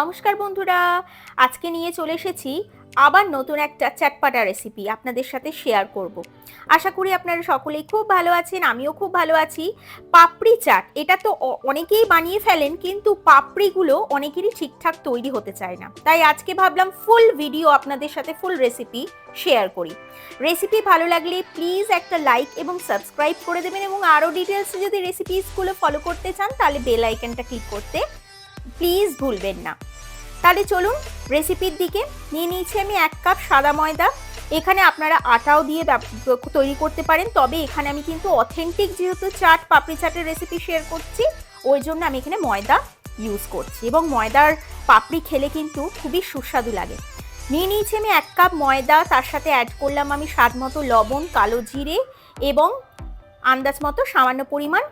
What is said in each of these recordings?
নমস্কার বন্ধুরা, আজকে নিয়ে চলে এসেছি আবার নতুন একটা চাটপাটা রেসিপি আপনাদের সাথে শেয়ার করব। আশা করি আপনারা সকলেই খুব ভালো আছেন, আমিও খুব ভালো আছি। পাপড়ি চাট, এটা তো অনেকেই বানিয়ে ফেলেন, কিন্তু পাপড়িগুলো অনেকেরই ঠিকঠাক তৈরি হতে চায় না। তাই আজকে ভাবলাম ফুল ভিডিও আপনাদের সাথে ফুল রেসিপি শেয়ার করি। রেসিপি ভালো লাগলে প্লিজ একটা লাইক এবং সাবস্ক্রাইব করে দেবেন এবং আরও ডিটেলসে যদি রেসিপিসগুলো ফলো করতে চান, তাহলে বেল আইকনটা ক্লিক করতে প্লিজ ভুলবেন না। তাহলে চলুন রেসিপির দিকে। নিয়ে নিয়েছি আমি এক কাপ সাদা ময়দা। এখানে আপনারা আটাও দিয়ে তৈরি করতে পারেন। তবে এখানে আমি কিন্তু অথেন্টিক যেহেতু চাট, পাপড়ি চাটের রেসিপি শেয়ার করছি, ওই জন্য আমি এখানে ময়দা ইউজ করছি। এবং ময়দার পাপড়ি খেলে কিন্তু খুবই সুস্বাদু লাগে। নিয়ে নিয়েছি আমি এক কাপ ময়দা। তার সাথে অ্যাড করলাম আমি স্বাদ মতো লবণ, কালো জিরে এবং আন্দাজ মতো সামান্য পরিমাণ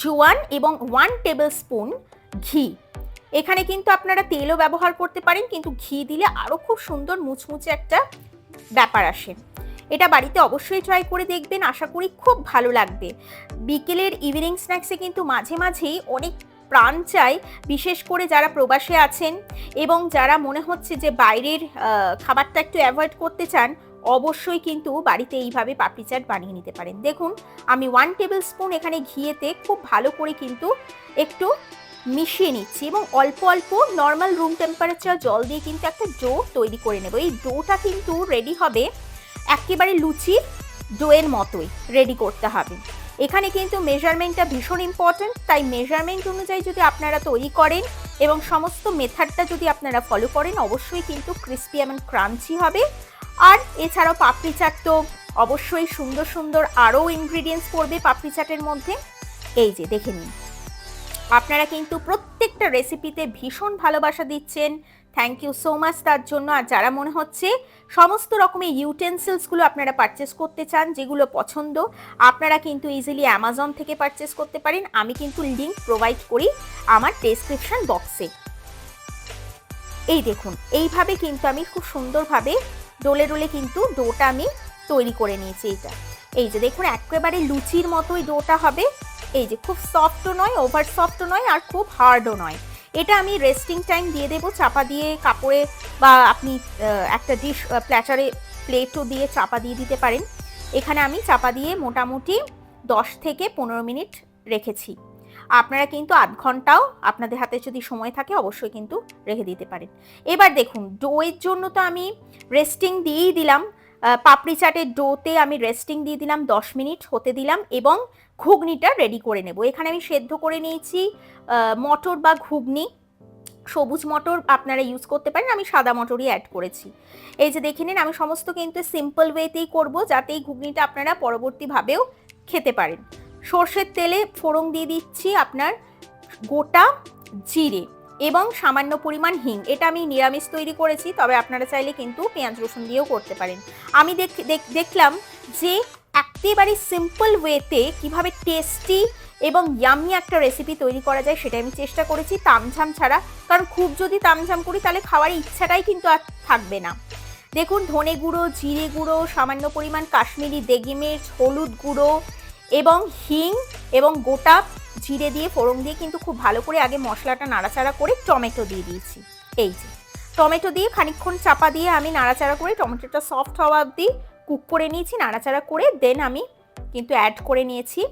জোয়ান এবং ওয়ান টেবিল স্পুন ঘি। এখানে কিন্তু আপনারা তেলও ব্যবহার করতে পারেন, কিন্তু ঘি দিলে আরও খুব সুন্দর মুচমুচে একটা ব্যাপার আসে। এটা বাড়িতে অবশ্যই ট্রাই করে দেখবেন, আশা করি খুব ভালো লাগবে। বিকেলের ইভিনিং স্ন্যাক্সে কিন্তু মাঝে মাঝেই অনেক প্রাণ চাই বিশেষ করে যারা প্রবাসে আছেন এবং যারা মনে হচ্ছে যে বাইরের খাবারটা একটু অ্যাভয়েড করতে চান, অবশ্যই কিন্তু বাড়িতে এইভাবে পাপড়ি চাট বানিয়ে নিতে পারেন। দেখুন, আমি ওয়ান টেবিল স্পুন এখানে ঘিয়েতে খুব ভালো করে কিন্তু একটু মিশিয়ে নিচ্ছি এবং অল্প অল্প নর্মাল রুম টেম্পারেচার জল দিয়ে কিন্তু একটা ডো তৈরি করে নেব। এই ডোটা কিন্তু রেডি হবে একেবারে লুচির ডোয়ের মতোই রেডি করতে হবে। এখানে কিন্তু মেজারমেন্টটা ভীষণ ইম্পর্ট্যান্ট তাই মেজারমেন্ট অনুযায়ী যদি আপনারা তৈরি করেন এবং সমস্ত মেথডটা যদি আপনারা ফলো করেন, অবশ্যই কিন্তু ক্রিস্পি এবং ক্রাঞ্চি হবে। আর এছাড়াও পাপড়ি চাট তো অবশ্যই সুন্দর সুন্দর আরও ইনগ্রিডিয়েন্টস পড়বে পাপড়ি চাটের মধ্যে। এই যে, দেখে নিন। আপনারা কিন্তু প্রত্যেকটা রেসিপিতে ভীষণ ভালোবাসা দিচ্ছেন। থ্যাংক ইউ সো মাচ তার জন্য। আর যারা মনে হচ্ছে সমস্ত রকমের ইউটেন্সিলসগুলো আপনারা পারচেস করতে চান, যেগুলো পছন্দ, আপনারা কিন্তু ইজিলি অ্যামাজন থেকে পারচেস করতে পারেন। আমি কিন্তু লিঙ্ক প্রোভাইড করি আমার ডেসক্রিপশন বক্সে এই দেখুন, এইভাবে কিন্তু আমি খুব সুন্দরভাবে ডোলে ডোলে কিন্তু ডোটা আমি তৈরি করে নিয়েছি এইটা এই যে দেখুন, একেবারে লুচির মতোই ডোটা হবে। এই যে খুব সফটও নয় ওভার সফটও নয় আর খুব হার্ডও নয়। এটা আমি রেস্টিং টাইম দিয়ে দেবো, চাপা দিয়ে কাপড়ে বা আপনি একটা ডিশ প্ল্যাটারে প্লেটও দিয়ে চাপা দিয়ে দিতে পারেন। এখানে আমি চাপা দিয়ে মোটামুটি দশ থেকে পনেরো মিনিট রেখেছি। আপনারা কিন্তু আধ ঘন্টাও আপনাদের হাতে যদি সময় থাকে অবশ্যই কিন্তু রেখে দিতে পারেন। এবার দেখুন ডোয়ের জন্য তো আমি রেস্টিং দিয়েই দিলাম। পাপড়ি চাটের ডোতে আমি রেস্টিং দিয়ে দিলাম দশ মিনিট, হতে দিলাম এবং ঘুগনিটা রেডি করে নেব। এখানে আমি সেদ্ধ করে নিয়েছি মটর বা ঘুগনি, সবুজ মটর আপনারা ইউজ করতে পারেন, আমি সাদা মটরই অ্যাড করেছি। এই যে দেখে নিন, আমি সমস্ত কিন্তু সিম্পল ওয়েতেই করব, যাতে এই ঘুগনিটা আপনারা পরবর্তীভাবেও খেতে পারেন। সর্ষের তেলে ফোড়ন দিয়ে দিচ্ছি আপনার গোটা জিরে এবং সামান্য পরিমাণ হিং। এটা আমি নিরামিষ তৈরি করেছি, তবে আপনারা চাইলে কিন্তু পেঁয়াজ রসুন দিয়েও করতে পারেন। আমি দেখ- দেখ- দেখলাম যে একেবারে সিম্পল ওয়েতে কীভাবে টেস্টি এবং ইয়ামি একটা রেসিপি তৈরি করা যায় সেটা আমি চেষ্টা করেছি তামঝাম ছাড়া। কারণ খুব যদি তামঝাম করি তাহলে খাওয়ার ইচ্ছাটাই কিন্তু আর থাকবে না। দেখুন, ধনে গুঁড়ো, জিরে গুঁড়ো, সামান্য পরিমাণ কাশ্মীরি দেগি মির্চ, হলুদ গুঁড়ো এবং হিং এবং গোটা জিরে দিয়ে, ফোড়ন দিয়ে কিন্তু খুব ভালো করে আগে মশলাটা নাড়াচাড়া করে টমেটো দিয়ে দিয়েছি। এই যে, টমেটো দিয়ে খানিকক্ষণ চাপা দিয়ে আমি নাড়াচাড়া করে টমেটোটা সফট হওয়া অবধি কুক করে নিয়েছি, নাড়াচাড়া করে দেন আমি কিন্তু অ্যাড করে নিয়েছি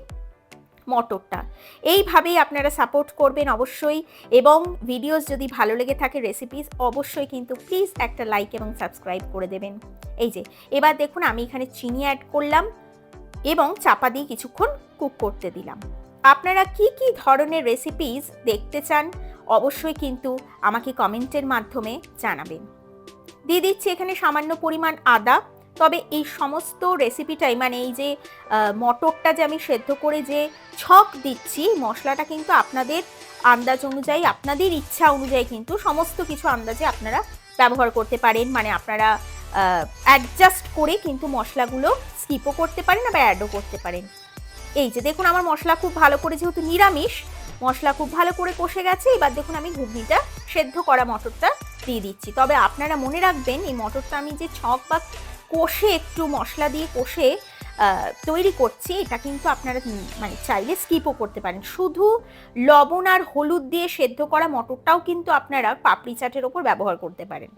মটরটা। এইভাবেই আপনারা সাপোর্ট করবেন অবশ্যই এবং ভিডিওস যদি ভালো লেগে থাকে রেসিপিস অবশ্যই কিন্তু প্লিজ একটা লাইক এবং সাবস্ক্রাইব করে দেবেন। এই যে, এবার দেখুন আমি এখানে চিনি অ্যাড করলাম এবং চাপা দিয়ে কিছুক্ষণ কুক করতে দিলাম। আপনারা কি কি ধরনের রেসিপিস দেখতে চান, অবশ্যই কিন্তু আমাকে কমেন্টের মাধ্যমে জানাবেন। দিয়ে দিচ্ছি এখানে সামান্য পরিমাণ আদা তবে এই সমস্ত রেসিপিটাই মানে এই যে মটরটা যে আমি সেদ্ধ করে যে ছক দিচ্ছি, মশলাটা কিন্তু আপনাদের আন্দাজ অনুযায়ী, আপনাদের ইচ্ছা অনুযায়ী কিন্তু সমস্ত কিছু আন্দাজে আপনারা ব্যবহার করতে পারেন। মানে আপনারা অ্যাডজাস্ট করে কিন্তু মশলাগুলো স্কিপও করতে পারেন, আবার অ্যাডও করতে পারেন। এই যে, দেখুন আমার মশলা খুব ভালো করে যেহেতু নিরামিষ, মশলা খুব ভালো করে কষে গেছে, এবার দেখুন আমি ঘুগনিটা সেদ্ধ করা মটরটা দিয়ে দিচ্ছি। তবে আপনারা মনে রাখবেন, এই মটরটা আমি যে ছক বা কষে একটু মশলা দিয়ে কষে তৈরি করছি। এটা কিন্তু আপনারা মানে চাইলে স্কিপও করতে পারেন। শুধু লবণ আর হলুদ দিয়ে সেদ্ধ করা মটরটাও কিন্তু আপনারা পাপড়ি চাটের ওপর ব্যবহার করতে পারেন।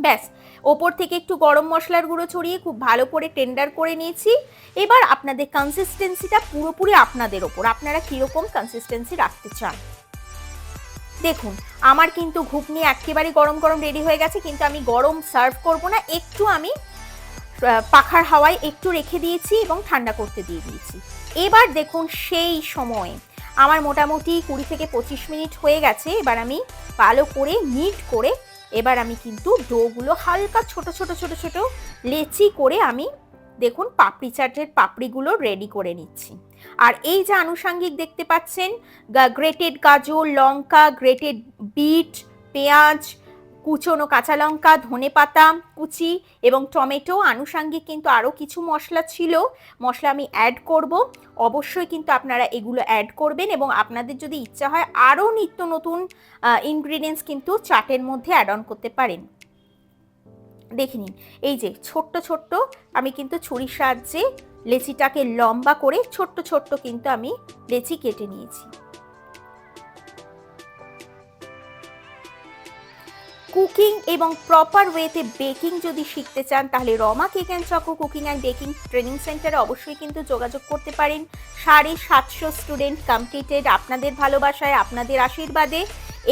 ব্যাস, ওপর থেকে একটু গরম মশলার গুঁড়ো ছড়িয়ে খুব ভালো করে টেন্ডার করে নিয়েছি। এবার আপনাদের কনসিস্টেন্সিটা পুরোপুরি আপনাদের ওপর। আপনারা কীরকম কনসিস্টেন্সি রাখতে চান? দেখুন, আমার কিন্তু ঘুগনি একেবারে গরম গরম রেডি হয়ে গেছে, কিন্তু আমি গরম সার্ভ করব না, একটু আমি পাখার হাওয়ায় একটু রেখে দিয়েছি এবং ঠান্ডা করতে দিয়ে দিয়েছি। এবার দেখুন সেই সময়, আমার মোটামুটি কুড়ি থেকে পঁচিশ মিনিট হয়ে গেছে, এবার আমি ভালো করে মিট করে, এবার আমি কিন্তু ডোগুলো হালকা ছোট ছোট ছোট ছোট লেচি করে আমি দেখুন পাপড়ি চাটের পাপড়িগুলো রেডি করে নিচ্ছি। আর এই যে আনুষাঙ্গিক দেখতে পাচ্ছেন গ্রেটেড গাজর, লঙ্কা গ্রেটেড বিট পেঁয়াজ, কুচনো কাঁচা লঙ্কা, ধনে পাতা, কুচি এবং টমেটো। আনুষাঙ্গিক কিন্তু আরও কিছু মশলা ছিল। মশলা আমি অ্যাড করব। অবশ্যই কিন্তু আপনারা এগুলো অ্যাড করবেন এবং আপনাদের যদি ইচ্ছা হয় আরও নিত্য নতুন ইনগ্রিডিয়েন্টস কিন্তু চাটের মধ্যে অ্যাড অন করতে পারেন। দেখে নিন। এই যে ছোট্ট ছোট্ট, আমি কিন্তু ছুরির সাহায্যে লেচিটাকে লম্বা করে ছোট্ট ছোট্ট কিন্তু আমি লেচি কেটে নিয়েছি। কুকিং এবং প্রপার ওয়েতে বেকিং যদি শিখতে চান, তাহলে Rama cake and choco cooking and baking training সেন্টারে অবশ্যই কিন্তু যোগাযোগ করতে পারেন। সাড়ে সাতশো স্টুডেন্ট কমপ্লিটেড আপনাদের ভালোবাসায়, আপনাদের আশীর্বাদে।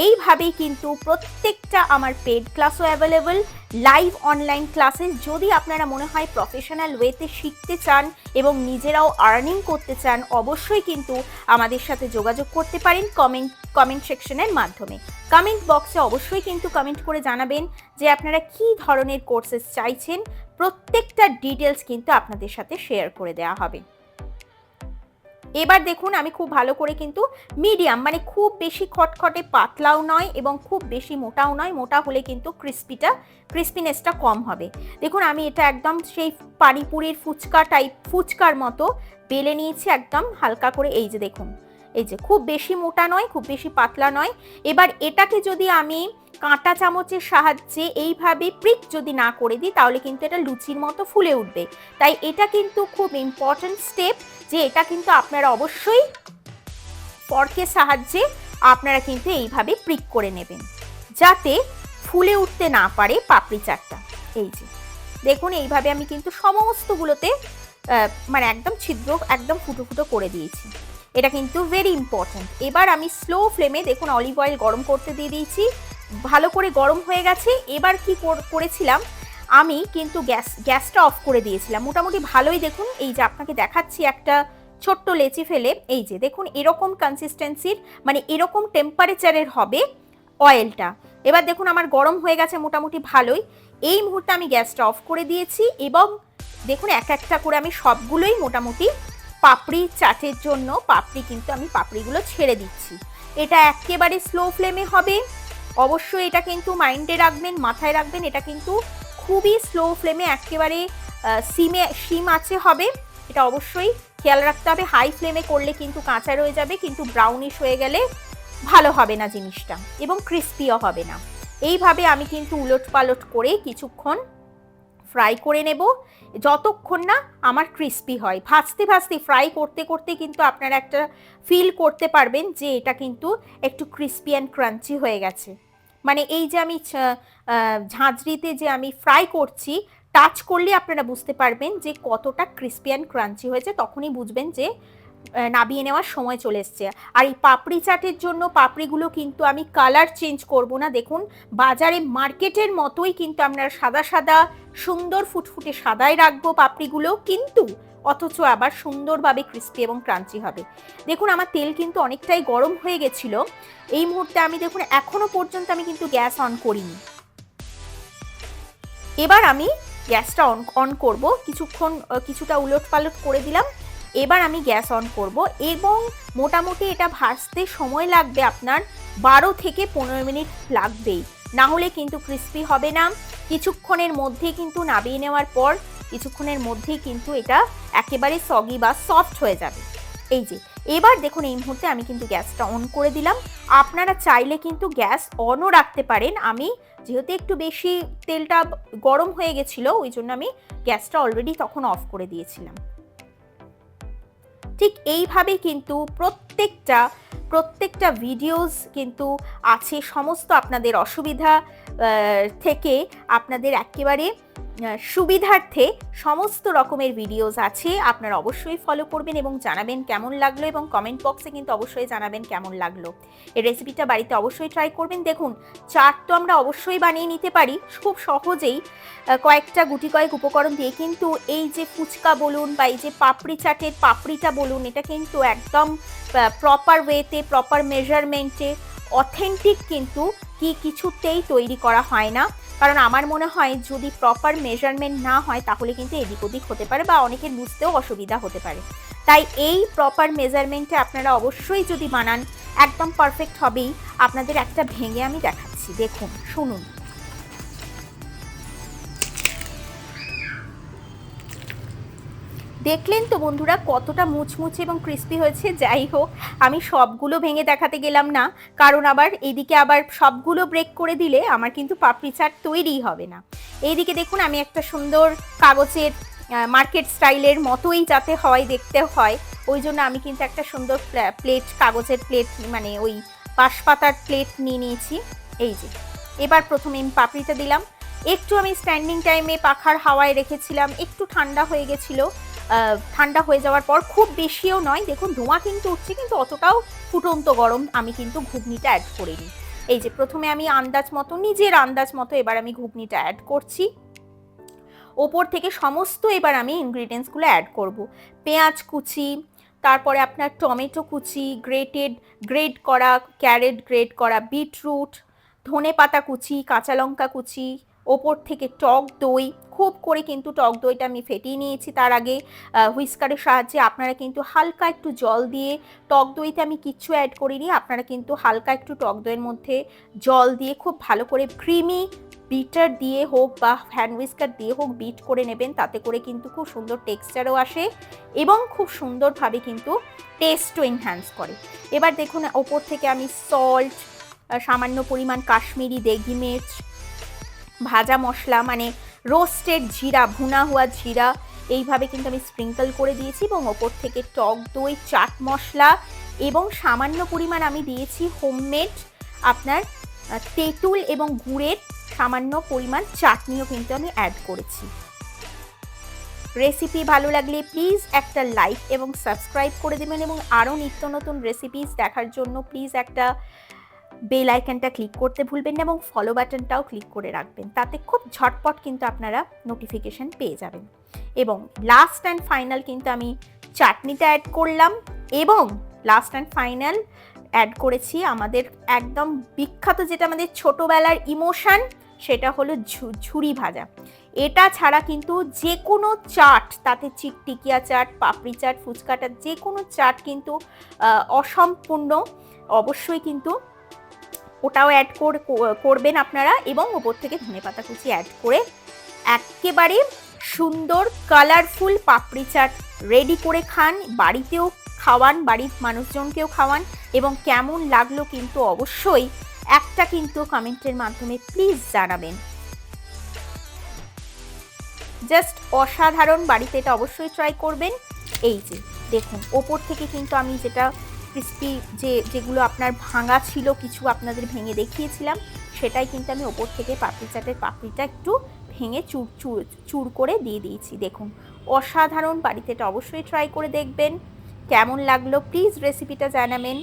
এইভাবেই কিন্তু প্রত্যেকটা আমার পেড ক্লাসও অ্যাভেলেবল। লাইভ অনলাইন ক্লাসেস যদি আপনারা মনে হয় প্রফেশনাল ওয়েতে শিখতে চান এবং নিজেরাও আর্নিং করতে চান, অবশ্যই কিন্তু আমাদের সাথে যোগাযোগ করতে পারেন কমেন্ট কমেন্ট সেকশনের মাধ্যমে। কমেন্ট বক্সে অবশ্যই কিন্তু কমেন্ট করে জানাবেন যে আপনারা কি ধরনের কোর্সেস চাইছেন। প্রত্যেকটা ডিটেলস কিন্তু আপনাদের সাথে শেয়ার করে দেওয়া হবে। এবার দেখুন আমি খুব ভালো করে কিন্তু মিডিয়াম মানে খুব বেশি খটখটে পাতলাও নয় এবং খুব বেশি মোটাও নয়, মোটা হলে কিন্তু ক্রিস্পিটা ক্রিস্পিনেসটা কম হবে। দেখুন আমি এটা একদম সেই পানিপুরির ফুচকা টাইপ ফুচকার মতো বেলে নিয়েছি একদম হালকা করে, এই যে দেখুন, এই যে খুব বেশি মোটা নয়, খুব বেশি পাতলা নয়। এবার এটাকে যদি আমি কাঁটা চামচের সাহায্যে এইভাবে প্রিক যদি না করে দিই, তাহলে কিন্তু এটা লুচির মতো ফুলে উঠবে। তাই এটা কিন্তু খুব ইম্পর্ট্যান্ট স্টেপ যে এটা কিন্তু আপনারা অবশ্যই ফর্কের সাহায্যে আপনারা কিন্তু এইভাবে প্রিক করে নেবেন। যাতে ফুলে উঠতে না পারে পাপড়ি চাটটা। এই যে, দেখুন এইভাবে আমি কিন্তু সমস্তগুলোতে মানে একদম ছিদ্র, একদম ফুটো ফুটো করে দিয়েছি। এটা কিন্তু ভেরি ইম্পর্ট্যান্ট এবার আমি স্লো ফ্লেমে দেখুন অলিভ অয়েল গরম করতে দিয়ে দিয়েছি। ভালো করে গরম হয়ে গেছে। এবার কি কর- করেছিলাম? আমি কিন্তু গ্যাস, গ্যাসটা অফ করে দিয়েছিলাম। মোটামুটি ভালোই দেখুন, এই যে আপনাকে দেখাচ্ছি একটা ছোট্ট লেচি ফেলে, এই যে দেখুন, এরকম কনসিস্টেন্সির মানে এরকম টেম্পারেচারের হবে অয়েলটা এবার দেখুন, আমার গরম হয়ে গেছে মোটামুটি ভালোই। এই মুহূর্তে আমি গ্যাসটা অফ করে দিয়েছি এবং দেখুন, এক একটা করে আমি সবগুলোই মোটামুটি পাপড়ি চাটের জন্য, পাপড়ি কিন্তু আমি পাপড়িগুলো ছেড়ে দিচ্ছি। এটা একেবারে স্লো ফ্লেমে হবে। অবশ্যই এটা কিন্তু মাইন্ডে রাখবেন, মাথায় রাখবেন, এটা কিন্তু খুবই স্লো ফ্লেমে একেবারে সিমে, সিম আছে হবে, এটা অবশ্যই খেয়াল রাখতে হবে। হাই ফ্লেমে করলে কিন্তু কাঁচা রয়ে যাবে, কিন্তু ব্রাউনিশ হয়ে গেলে ভালো হবে না জিনিসটা এবং ক্রিস্পিও হবে না। এইভাবে আমি কিন্তু উলট পালট করে কিছুক্ষণ ফ্রাই করে নেব। যতক্ষণ না আমার ক্রিস্পি হয়। ভাজতে ভাজতে ফ্রাই করতে করতে কিন্তু আপনারা একটা ফিল করতে পারবেন যে এটা কিন্তু একটু ক্রিস্পি অ্যান্ড ক্রাঞ্চি হয়ে গেছে। মানে এই যে আমি ঝাঁঝরিতে যে আমি ফ্রাই করছি টাচ করলে আপনারা বুঝতে পারবেন যে কতটা ক্রিস্পি অ্যান্ড ক্রাঞ্চি হয়েছে। তখনই বুঝবেন যে নাবিয়ে নেওয়ার সময় চলে এসছে। আর এই পাপড়ি চাটের জন্য পাপড়িগুলো কিন্তু আমি কালার চেঞ্জ করব না। দেখুন, বাজারে মার্কেটের মতোই কিন্তু আমরা সাদা সাদা সুন্দর ফুটফুটে সাদাই রাখব পাপড়িগুলো। কিন্তু অথচ আবার সুন্দরভাবে ক্রিস্পি এবং ক্রাঞ্চি হবে। দেখুন, আমার তেল কিন্তু অনেকটাই গরম হয়ে গেছিল। এই মুহূর্তে আমি দেখুন, এখনও পর্যন্ত আমি কিন্তু গ্যাস অন করিনি। এবার আমি গ্যাসটা অন অন করব। কিছুক্ষণ কিছুটা উলট পালট করে দিলাম। এবার আমি গ্যাস অন করব এবং মোটামুটি এটা ভাজতে সময় লাগবে আপনার বারো থেকে পনেরো মিনিট লাগবেই। না হলে কিন্তু ক্রিস্পি হবে না। কিছুক্ষণের মধ্যেই কিন্তু নাবিয়ে নেওয়ার পর কিছুক্ষণের মধ্যেই কিন্তু এটা একেবারে সগি বা সফট হয়ে যাবে। এই যে, এবার দেখুন এই মুহূর্তে আমি কিন্তু গ্যাসটা অন করে দিলাম। আপনারা চাইলে কিন্তু গ্যাস অনও রাখতে পারেন। আমি যেহেতু একটু বেশি তেলটা গরম হয়ে গেছিল, ওই জন্য আমি গ্যাসটা অলরেডি তখন অফ করে দিয়েছিলাম। ঠিক এইভাবেই কিন্তু প্রত্যেকটা প্রত্যেকটা ভিডিওস কিন্তু আছে। সমস্ত আপনাদের অসুবিধা থেকে আপনাদের একেবারে সুবিধার্থে সমস্ত রকমের ভিডিওস আছে। আপনারা অবশ্যই ফলো করবেন এবং জানাবেন কেমন লাগল এবং কমেন্ট বক্সে কিন্তু অবশ্যই জানাবেন কেমন লাগল। এই রেসিপিটা বাড়িতে অবশ্যই ট্রাই করবেন। দেখুন চাট তো আমরা অবশ্যই বানিয়ে নিতে পারি। খুব সহজেই কয়েকটা গুটি কয়েক উপকরণ দিয়ে কিন্তু এই যে ফুচকা বলুন বা এই যে পাপড়ি চাটের পাপড়িটা বলুন, এটা কিন্তু একদম প্রপার ওয়েতে প্রপার মেজারমেন্টে অথেন্টিক কিন্তু কি কিছুতেই তৈরি করা হয় না। কারণ আমার মনে হয় যদি প্রপার মেজারমেন্ট না হয়, তাহলে কিন্তু এদিক ওদিক হতে পারে বা অনেকের বুঝতেও অসুবিধা হতে পারে। তাই এই প্রপার মেজারমেন্টে আপনারা অবশ্যই যদি বানান, একদম পারফেক্ট হবেই। আপনাদের একটা ভেঙে আমি দেখাচ্ছি। দেখুন, শুনুন। দেখলেন তো বন্ধুরা, কতটা মুচমুচে এবং ক্রিস্পি হয়েছে। যাই হোক, আমি সবগুলো ভেঙে দেখাতে গেলাম না। কারণ আবার এইদিকে আবার সবগুলো ব্রেক করে দিলে আমার কিন্তু পাপড়ি চাট তৈরিই হবে না। এইদিকে দেখুন, আমি একটা সুন্দর কাগজের মার্কেট স্টাইলের মতোই যাতে হয়, দেখতে হয়। ওই জন্য আমি কিন্তু একটা সুন্দর প্লেট কাগজের প্লেট মানে ওই পাশপাতার প্লেট নিয়ে নিয়েছি। এই যে, এবার প্রথমে আমি পাপড়িটা দিলাম। একটু আমি স্ট্যান্ডিং টাইমে পাখার হাওয়ায় রেখেছিলাম, একটু ঠান্ডা হয়ে গেছিল। ঠান্ডা হয়ে যাওয়ার পর খুব বেশিও নয়। দেখুন, ধোঁয়া কিন্তু উঠছে, কিন্তু অতটাও ফুটন্ত গরম আমি কিন্তু ঘুগনিটা অ্যাড করিনি। এই যে প্রথমে আমি আন্দাজ মতো, নিজের আন্দাজ মতো এবার আমি ঘুগনিটা অ্যাড করছি। ওপর থেকে সমস্ত এবার আমি ইনগ্রিডিয়েন্টসগুলো অ্যাড করব। পেঁয়াজ কুচি, তারপরে আপনার টমেটো কুচি গ্রেটেড গ্রেড করা ক্যারেট গ্রেড করা বিটরুট ধনে পাতা কুচি, কাঁচা লঙ্কা কুচি ওপর থেকে টক দই, খুব করে কিন্তু টক দইটা আমি ফেটিয়ে নিয়েছি তার আগে হুইস্কারের সাহায্যে আপনারা কিন্তু হালকা একটু জল দিয়ে টক দইতে আমি কিচ্ছু অ্যাড করিনি, আপনারা কিন্তু হালকা একটু টক দইয়ের মধ্যে জল দিয়ে খুব ভালো করে ক্রিমি বিটার দিয়ে হোক বা হ্যান্ড হুইস্কার দিয়ে হোক বিট করে নেবেন, তাতে করে কিন্তু খুব সুন্দর টেক্সচারও আসে এবং খুব সুন্দরভাবে কিন্তু টেস্টও এনহ্যান্স করে। এবার দেখুন, ওপর থেকে আমি সল্ট সামান্য পরিমাণ কাশ্মীরি দেগি মির্চ ভাজা মশলা মানে রোস্টেড জিরা, ভুনা হওয়া জিরা, এইভাবে কিন্তু আমি স্প্রিঙ্কল করে দিয়েছি এবং ওপর থেকে টক দই, চাট মশলা এবং সামান্য পরিমাণ আমি দিয়েছি হোমমেড আপনার তেঁতুল এবং গুড়ের সামান্য পরিমাণ চাটনিও কিন্তু আমি অ্যাড করেছি। রেসিপি ভালো লাগলে প্লিজ একটা লাইক এবং সাবস্ক্রাইব করে দেবেন এবং আরও নিত্য নতুন রেসিপিস দেখার জন্য প্লিজ একটা বেল আইকনটা ক্লিক করতে ভুলবেন না এবং ফলো বাটনটাও ক্লিক করে রাখবেন। তাতে খুব ঝটপট কিন্তু আপনারা নোটিফিকেশান পেয়ে যাবেন। এবং লাস্ট অ্যান্ড ফাইনাল কিন্তু আমি চাটনিটা অ্যাড করলাম এবং লাস্ট অ্যান্ড ফাইনাল অ্যাড করেছি আমাদের একদম বিখ্যাত যেটা আমাদের ছোটোবেলার ইমোশান সেটা হলো ঝুড়ি ভাজা। এটা ছাড়া কিন্তু যে কোনো চাট, তাতে চিকটিকিয়া চাট, পাপড়ি চাট ফুচকাটা যে কোনো চাট কিন্তু অসম্পূর্ণ। অবশ্যই কিন্তু ওটাও অ্যাড করবেন আপনারা এবং ওপর থেকে ধনে পাতা কুচি অ্যাড করে একেবারে সুন্দর কালারফুল পাপড়ি চাট রেডি করে খান। বাড়িতেও খাওয়ান, বাড়ির মানুষজনকেও খাওয়ান এবং কেমন লাগল কিন্তু অবশ্যই একটা কিন্তু কমেন্টের মাধ্যমে প্লিজ জানাবেন। জাস্ট অসাধারণ, বাড়িতে এটা অবশ্যই ট্রাই করবেন। এই যে, দেখুন, ওপর থেকে কিন্তু আমি যেটা ক্রিস্পি যে, যেগুলো আপনার ভাঙা ছিল, কিছু আপনাদের ভেঙে দেখিয়েছিলাম, সেটাই কিন্তু আমি ওপর থেকে পাপড়ি চাটের পাপড়িটা একটু ভেঙে চুর চুর চুর করে দিয়ে দিয়েছি। দেখুন, অসাধারণ বাড়িতে এটা অবশ্যই ট্রাই করে দেখবেন। কেমন লাগল প্লিজ রেসিপিটা জানাবেন।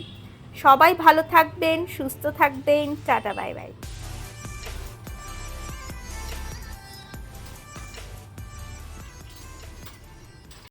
সবাই ভালো থাকবেন, সুস্থ থাকবেন। Tata bye bye